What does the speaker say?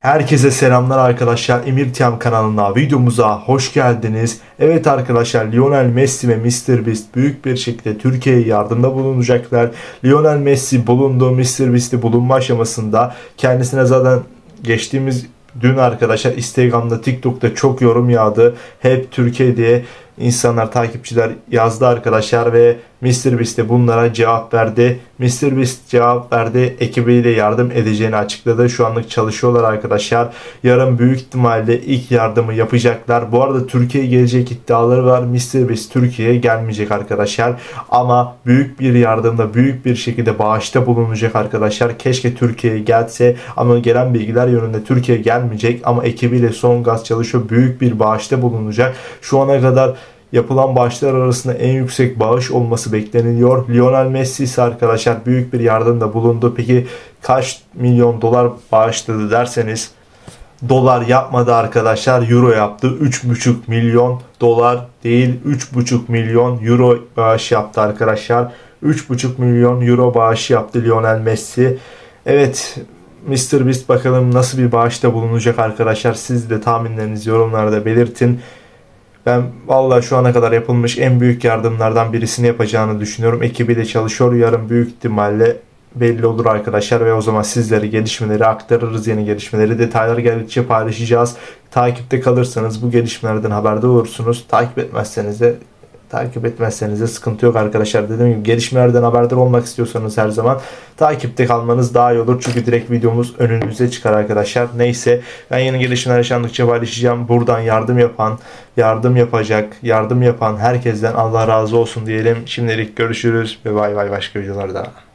Herkese selamlar arkadaşlar. Emir Tiyam kanalına, videomuza hoş geldiniz. Evet arkadaşlar Lionel Messi ve Mr. Beast büyük bir şekilde Türkiye'ye yardımda bulunacaklar. Lionel Messi bulunduğu Mr. Beast'i bulunma aşamasında kendisine zaten geçtiğimiz dün arkadaşlar Instagram'da TikTok'ta çok yorum yağdı. Hep Türkiye diye insanlar takipçiler yazdı arkadaşlar ve Mr. Beast de bunlara cevap verdi. Mr. Beast cevap verdi. Ekibiyle yardım edeceğini açıkladı. Şu anlık çalışıyorlar arkadaşlar. Yarın büyük ihtimalle ilk yardımı yapacaklar. Bu arada Türkiye'ye gelecek iddiaları var. Mr. Beast Türkiye'ye gelmeyecek arkadaşlar. Ama büyük bir yardımda büyük bir şekilde bağışta bulunacak arkadaşlar. Keşke Türkiye'ye gelse ama gelen bilgiler yönünde Türkiye gelmeyecek ama ekibiyle son gaz çalışıyor. Büyük bir bağışta bulunacak. Şu ana kadar yapılan bağışlar arasında en yüksek bağış olması bekleniliyor. Lionel Messi ise arkadaşlar büyük bir yardımda bulundu. Peki kaç milyon dolar bağışladı derseniz dolar yapmadı arkadaşlar. Euro yaptı. 3,5 milyon dolar değil 3,5 milyon euro bağış yaptı arkadaşlar. 3,5 milyon euro bağış yaptı Lionel Messi. Evet Mr. Beast bakalım nasıl bir bağışta bulunacak arkadaşlar. Siz de tahminlerinizi yorumlarda belirtin. Ben vallahi şu ana kadar yapılmış en büyük yardımlardan birisini yapacağını düşünüyorum. Ekibiyle çalışıyor. Yarın büyük ihtimalle belli olur arkadaşlar ve o zaman sizlere gelişmeleri aktarırız. Yeni gelişmeleri detaylar geldikçe paylaşacağız. Takipte kalırsanız bu gelişmelerden haberdar olursunuz. Takip etmezseniz de takip etmezseniz de sıkıntı yok arkadaşlar. Dediğim gibi gelişmelerden haberdar olmak istiyorsanız her zaman takipte kalmanız daha iyi olur. Çünkü direkt videomuz önünüze çıkar arkadaşlar. Neyse ben yeni gelişmeler yaşandıkça paylaşacağım. Buradan yardım yapan, yardım yapacak, yardım yapan herkesten Allah razı olsun diyelim. Şimdilik görüşürüz ve bay bay başka videolarda.